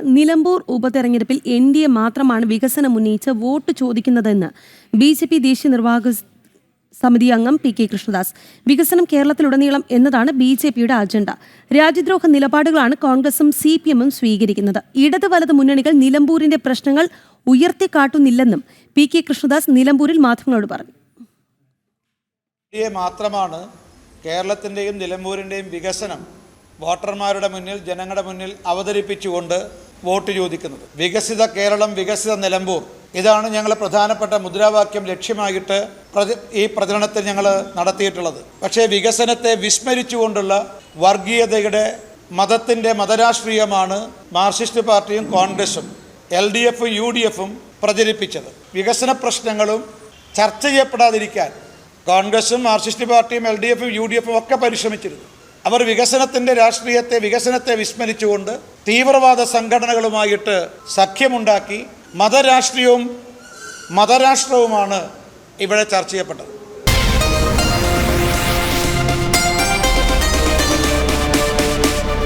നിലമ്പൂർ ഉപതെരഞ്ഞെടുപ്പിൽ N D A മാത്രമാണ് വികസനം ഉന്നയിച്ച് വോട്ട് ചോദിക്കുന്നതെന്ന് ബി ജെ പി ദേശീയ നിർവാഹക സമിതി അംഗം പി കെ കൃഷ്ണദാസ്. വികസനം കേരളത്തിലുടനീളം എന്നതാണ് ബി ജെ പിയുടെ അജണ്ട. രാജ്യദ്രോഹ നിലപാടുകളാണ് കോൺഗ്രസും സി പി എമ്മും സ്വീകരിക്കുന്നത്. ഇടത് വലത് മുന്നണികൾ നിലമ്പൂരിന്റെ പ്രശ്നങ്ങൾ ഉയർത്തിക്കാട്ടുന്നില്ലെന്നും പി കെ കൃഷ്ണദാസ് നിലമ്പൂരിൽ മാധ്യമങ്ങളോട് പറഞ്ഞു. മാത്രമാണ് കേരളത്തിന്റെയും നിലമ്പൂരിന്റെയും വികസനം വോട്ടർമാരുടെ മുന്നിൽ ജനങ്ങളുടെ മുന്നിൽ അവതരിപ്പിച്ചുകൊണ്ട് വോട്ട് ചോദിക്കുന്നത്. വികസിത കേരളം വികസിത നിലമ്പൂർ. ഇതാണ് ഞങ്ങൾ പ്രധാനപ്പെട്ട മുദ്രാവാക്യം ലക്ഷ്യമായിട്ട് ഈ പ്രചരണത്തിൽ ഞങ്ങൾ നടത്തിയിട്ടുള്ളത്. പക്ഷേ വികസനത്തെ വിസ്മരിച്ചുകൊണ്ടുള്ള വർഗീയതയുടെ മതത്തിന്റെ മതരാഷ്ട്രീയമാണ് മാർക്സിസ്റ്റ് പാർട്ടിയും കോൺഗ്രസും എൽ ഡി എഫും യു ഡി എഫും പ്രചരിപ്പിച്ചത്. വികസന പ്രശ്നങ്ങളും ചർച്ച ചെയ്യപ്പെടാതിരിക്കാൻ കോൺഗ്രസും മാർക്സിസ്റ്റ് പാർട്ടിയും എൽ ഡി എഫും യു ഡി എഫും ഒക്കെ പരിശ്രമിച്ചിരുന്നു. അവർ വികസനത്തിന്റെ രാഷ്ട്രീയത്തെ വികസനത്തെ വിസ്മരിച്ചുകൊണ്ട് തീവ്രവാദ സംഘടനകളുമായിട്ട് സഖ്യമുണ്ടാക്കി മതരാഷ്ട്രീയവും മതരാഷ്ട്രവുമാണ് ഇവിടെ ചർച്ച ചെയ്യപ്പെട്ടത്.